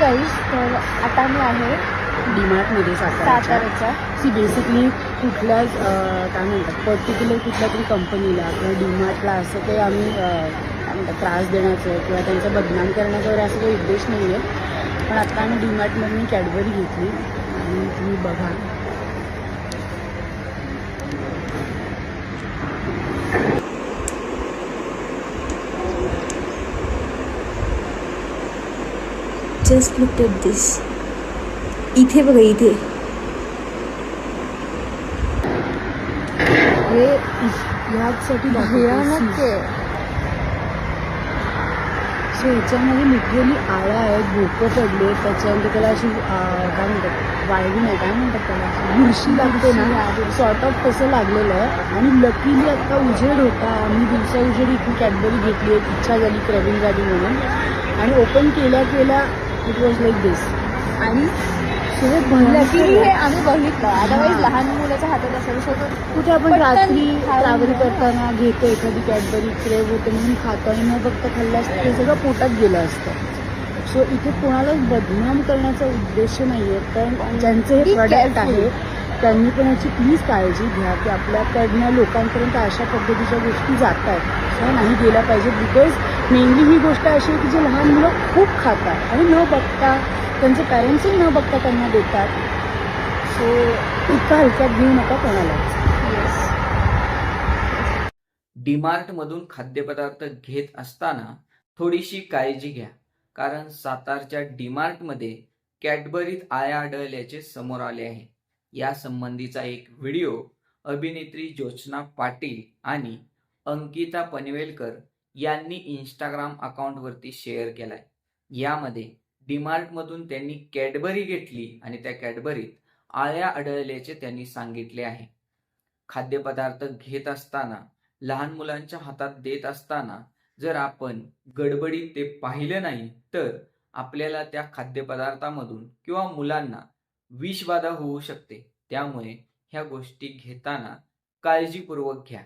गाईस तर आता मी आहे डीमार्टमध्ये साताऱ्याच्या. सी बेसिकली कुठल्याच काय म्हणतात पर्टिक्युलर कुठल्या तरी कंपनीला किंवा डीमार्टला असं काही आम्ही काय म्हणतात त्रास देण्याचं किंवा त्यांचं बदनाम करण्याचा वगैरे असं काही उद्देश नाही आहे पण आता आम्ही डीमार्टमधून कॅडबरी घेतली आणि तुम्ही बघा. जस्ट लुक एट दिस इथे बघा इथे. हे ह्याचसाठी भयानक आहे. सो ह्याच्यामध्ये लिटरली आळ्या आहेत भोकं पडले आहेत. त्याच्यानंतर त्याला अशी काय म्हणतात वाळवी नाही काय म्हणतात त्याला? बुरशी लागते ना. सॉर्ट ऑफ तसं लागलेलं आहे. आणि लकीली आता उजेड होता. आम्ही दिवसा उजेड इथून कॅडबरी घेतली एक इच्छा झाली क्रेविंग झाली म्हणून. आणि ओपन केल्या केल्या इट वॉज लाईक दिस आणि हे आम्ही बघितलं अदरवाईज. लहान मुलाच्या हातात कुठे आपण रात्री ट्रॅव्हल. करताना घेतो एखादी कॅडबरी क्रेव होते म्हणून खातो आणि मग फक्त खाल्लं असतं ते सगळं पोटात गेलं असतं सो इथे कोणालाच बदनाम करण्याचा उद्देश नाही आहे पण ज्यांचे हे प्रॉडक्ट. आहे त्यांनी पण याची प्लीज काळजी घ्या की आपल्याकडनं लोकांपर्यंत अशा पद्धतीच्या गोष्टी जात आहेत नाही गेल्या पाहिजे बिकॉज मेनली ही गोष्ट अशी आहे की जे लहान मुलं खूप खातात आणि न बघता त्यांचे पॅरेंट्सही न बघता त्यांना देतात. सो इतका हलक्यात घेऊ नका कोणालाच डीमार्टमधून खाद्यपदार्थ घेत असताना थोडीशी काळजी घ्या कारण सातारच्या डीमार्टमध्ये कॅडबरीत आया आढळल्याचे समोर आले आहे. या संबंधीचा एक व्हिडिओ अभिनेत्री ज्योत्स्ना पाटील आणि अंकिता पनवेलकर यांनी इंस्टाग्राम अकाउंटवरती शेअर केलाय. यामध्ये डीमार्टमधून त्यांनी कॅडबरी घेतली आणि त्या कॅडबरीत आळ्या आढळल्याचे त्यांनी सांगितले आहे. खाद्यपदार्थ घेत असताना लहान मुलांच्या हातात देत असताना जर आपण गडबडीत ते पाहिलं नाही तर आपल्याला त्या खाद्यपदार्थामधून किंवा मुलांना विषबाधा होऊ शकते. त्यामुळे ह्या गोष्टी घेताना काळजीपूर्वक घ्या.